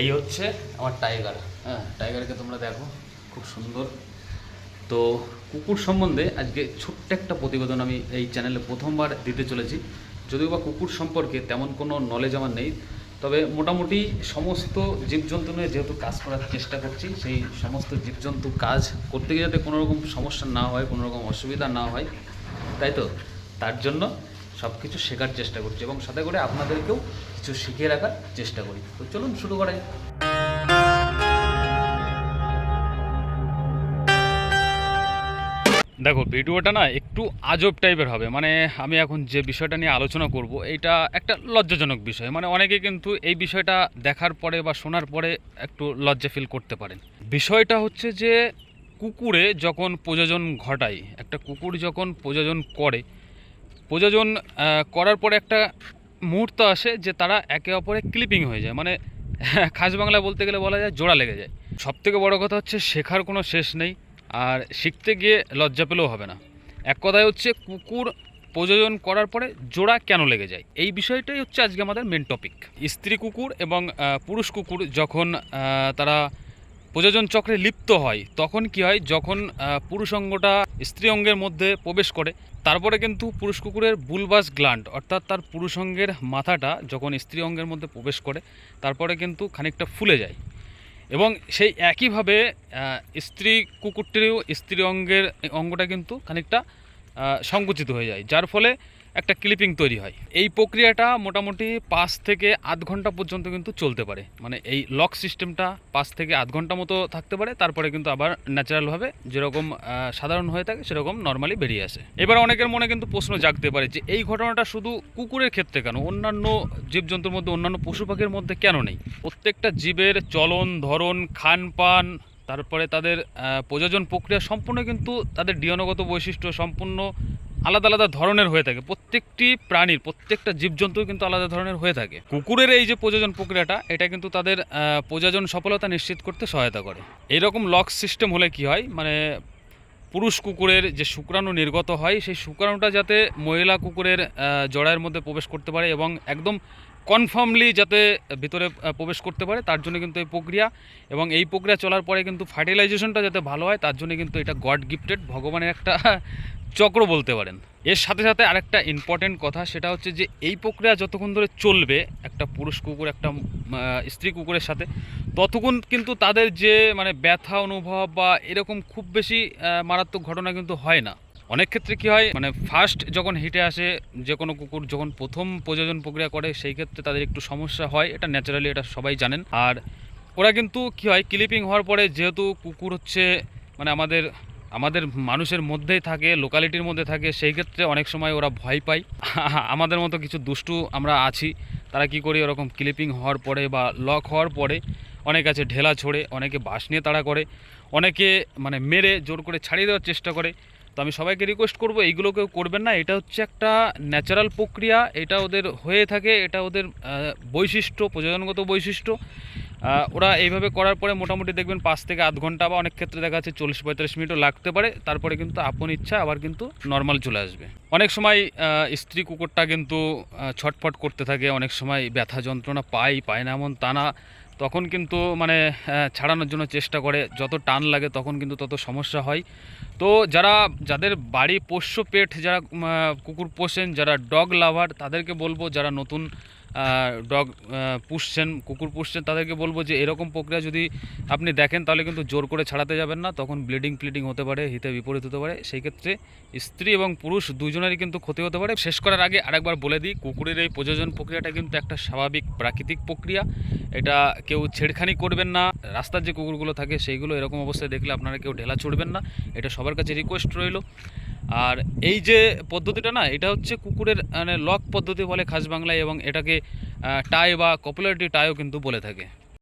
এই হচ্ছে আমার টাইগার হ্যাঁ টাইগারকে তোমরা দেখো, খুব সুন্দর। তো কুকুর সম্বন্ধে আজকে ছোট্ট একটা প্রতিবেদন আমি এই চ্যানেলে প্রথমবার দিতে চলেছি। যদিও বা কুকুর সম্পর্কে তেমন কোনো নলেজ আমার নেই, তবে মোটামুটি সমস্ত জীবজন্তু নিয়ে যেহেতু কাজ করার চেষ্টা করছি, সেই সমস্ত জীবজন্তু কাজ করতে গিয়ে যাতে কোনো রকম সমস্যা না হয় কোনো রকম অসুবিধা না হয়, তাই তো? তার জন্য সব কিছু শেখার চেষ্টা করছি এবং সাথে করে আপনাদেরকেও কিছু শিখিয়ে রাখার চেষ্টা করি। তো চলুন শুরু করা যাক। দেখো, ভিডিওটা না একটু আজব টাইপের হবে। মানে আমি এখন যে বিষয়টা নিয়ে আলোচনা করব এটা একটা লজ্জাজনক বিষয়। মানে অনেকে কিন্তু এই বিষয়টা দেখার পরে বা শোনার পরে একটু লজ্জা ফিল করতে পারেন। বিষয়টা হচ্ছে যে, কুকুরে যখন প্রযোজন ঘটায়, একটা কুকুর যখন প্রযোজন করে প্রযোজন করার পরে একটা মুহূর্ত আসে যে তারা একে অপরে ক্লিপিং হয়ে যায়। মানে খাস বাংলা বলতে গেলে বলা যায় জোড়া লেগে যায়। সব থেকে বড় কথা হচ্ছে শেখার কোনো শেষ নেই আর শিখতে গিয়ে লজ্জা পেলেও হবে না। এক কথায় হচ্ছে কুকুর প্রযোজন করার পরে জোড়া কেন লেগে যায়? এই বিষয়টাই হচ্ছে আজকে আমাদের মেন টপিক স্ত্রী কুকুর এবং পুরুষ কুকুর যখন তারা প্রযোজন চক্রে লিপ্ত হয়, তখন কি হয়? যখন পুরুষ অঙ্গটা স্ত্রী অঙ্গের মধ্যে প্রবেশ করে তারপরে কিন্তু পুরুষ কুকুরের বুলবাস গ্ল্যান্ড, অর্থাৎ তার পুরুষ অঙ্গের মাথাটা যখন স্ত্রী অঙ্গের মধ্যে প্রবেশ করে, তারপরে কিন্তু খানিকটা ফুলে যায়। এবং সেই একইভাবে স্ত্রী কুকুরটিরও স্ত্রী অঙ্গের, অঙ্গটা কিন্তু খানিকটা সংকুচিত হয়ে যায়। যার ফলে একটা ক্লিপিং তৈরি হয়। এই প্রক্রিয়াটা মোটামুটি পাঁচ থেকে আধ ঘণ্টা পর্যন্ত কিন্তু চলতে পারে। মানে এই লক সিস্টেমটা পাঁচ থেকে আধ ঘণ্টা মতো থাকতে পারে, তারপরে কিন্তু আবার ন্যাচারালভাবে যেরকম সাধারণ হয়ে থাকে, সেরকম নর্মালি বেরিয়ে আসে। এবার অনেকের মনে কিন্তু প্রশ্ন জাগতে পারে যে, এই ঘটনাটা শুধু কুকুরের ক্ষেত্রে কেন? অন্যান্য জীবজন্তুর মধ্যে, অন্যান্য পশু পাখির মধ্যে কেন নেই? প্রত্যেকটা জীবের চলন, ধরন খান পান তারপরে তাদের প্রযোজন প্রক্রিয়া সম্পূর্ণ কিন্তু তাদের ডিএনগত বৈশিষ্ট্য, সম্পূর্ণ আলাদা আলাদা ধরনের হয়ে থাকে। প্রত্যেকটি প্রাণীর প্রত্যেকটা জীবজন্তু কিন্তু আলাদা ধরনের হয়ে থাকে। কুকুরের এই যে প্রযোজন প্রক্রিয়াটা এটা কিন্তু তাদের প্রযোজন সফলতা নিশ্চিত করতে সহায়তা করে। এইরকম লক সিস্টেম হলে কি হয়? মানে পুরুষ কুকুরের যে শুক্রাণু নির্গত হয় সেই শুক্রাণুটা যাতে মহিলা কুকুরের আহ, জরায়ের মধ্যে প্রবেশ করতে পারে এবং একদম কনফার্মলি যাতে ভিতরে প্রবেশ করতে পারে তার জন্য কিন্তু এই প্রক্রিয়া এবং এই প্রক্রিয়া চলার পরে কিন্তু ফার্টিলাইজেশনটা যাতে ভালো হয় তার জন্য কিন্তু এটা গড গিফটেড ভগবানের একটা চক্র বলতে পারেন। এর সাথে সাথে আরেকটা ইম্পর্টেন্ট কথা, সেটা হচ্ছে যে এই প্রক্রিয়া যতক্ষণ ধরে চলবে, একটা পুরুষ কুকুর, একটা স্ত্রী কুকুরের সাথে, ততক্ষণ কিন্তু তাদের যে মানে ব্যথা অনুভব বা এরকম খুব বেশি মারাত্মক ঘটনা কিন্তু হয় না। অনেক ক্ষেত্রে কি হয় মানে ফার্স্ট যখন হিটে আসে, যে কোনো কুকুর যখন প্রথম প্রযোজন প্রক্রিয়া করে, সেই ক্ষেত্রে তাদের একটু সমস্যা হয়। এটা ন্যাচারালি এটা সবাই জানেন। আর ওরা কিন্তু কি হয় ক্লিপিং হওয়ার পরে যেহেতু কুকুর হচ্ছে মানে আমাদের আমাদের মানুষের মধ্যেই থাকে লোকালিটির মধ্যে থাকে, সেই ক্ষেত্রে অনেক সময় ওরা ভয় পায়। আমাদের মতো কিছু দুষ্টু আমরা আছি, তারা কি করি ওরকম ক্লিপিং হওয়ার পরে বা লক হওয়ার পরে অনেক আছে ঢেলা ছোড়ে, অনেকে বাঁশ নিয়ে তাড়া করে, অনেকে মানে মেরে জোর করে ছাড়িয়ে দেওয়ার চেষ্টা করে। তো আমি সবাইকে রিকোয়েস্ট করব, এইগুলো কেউ করবেন না, এটা হচ্ছে একটা ন্যাচারাল প্রক্রিয়া, এটা ওদের হয়ে থাকে, এটা ওদের বৈশিষ্ট্য প্রযোজনগত বৈশিষ্ট্য। ওরা এইভাবে করার পরে মোটামুটি দেখবেন পাঁচ থেকে আধ ঘণ্টা বা অনেক ক্ষেত্রে দেখা যাচ্ছে চল্লিশ পঁয়তাল্লিশ মিনিটও লাগতে পারে। তারপরে কিন্তু আপন ইচ্ছা, আবার কিন্তু নর্মাল চলে আসবে। অনেক সময় স্ত্রী কুকুরটা কিন্তু ছটফট করতে থাকে, অনেক সময় ব্যথা যন্ত্রণা পায় পায় না এমন তা না। তখন কিন্তু মানে ছাড়ানোর জন্য চেষ্টা করে, যত টান লাগে তখন কিন্তু তত সমস্যা হয়। তো যারা, যাদের বাড়ি পোষ্য পেট, যারা কুকুর পোষেন, যারা ডগ লাভার তাদেরকে বলব, যারা নতুন ডগ পুষছেন, কুকুর পুষছেন, তাদেরকে বলব যে এরকম প্রক্রিয়া যদি আপনি দেখেন, তাহলে কিন্তু জোর করে ছাড়াতে যাবেন না। তখন ব্লিডিং ফ্লিডিং হতে পারে, হিতে বিপরীত হতে পারে। সেই ক্ষেত্রে স্ত্রী এবং পুরুষ দুজনেরই কিন্তু ক্ষতি হতে পারে। শেষ করার আগে আরেকবার বলে দিই, কুকুরের এই প্রযোজন প্রক্রিয়াটা কিন্তু একটা স্বাভাবিক প্রাকৃতিক প্রক্রিয়া। এটা কেউ ছেড়খানি করবেন না। রাস্তার যে কুকুরগুলো থাকে, সেইগুলো এরকম অবস্থায় দেখলে আপনারা কেউ ঢেলা ছুড়বেন না। এটা সবার কাছে রিকোয়েস্ট রইল। আর এই যে পদ্ধতিটা না, এটা হচ্ছে কুকুরের মানে লক পদ্ধতি বলে খাস বাংলায় এবং এটাকে টাই বা কপুলারিটি টাইও কিন্তু বলে থাকে।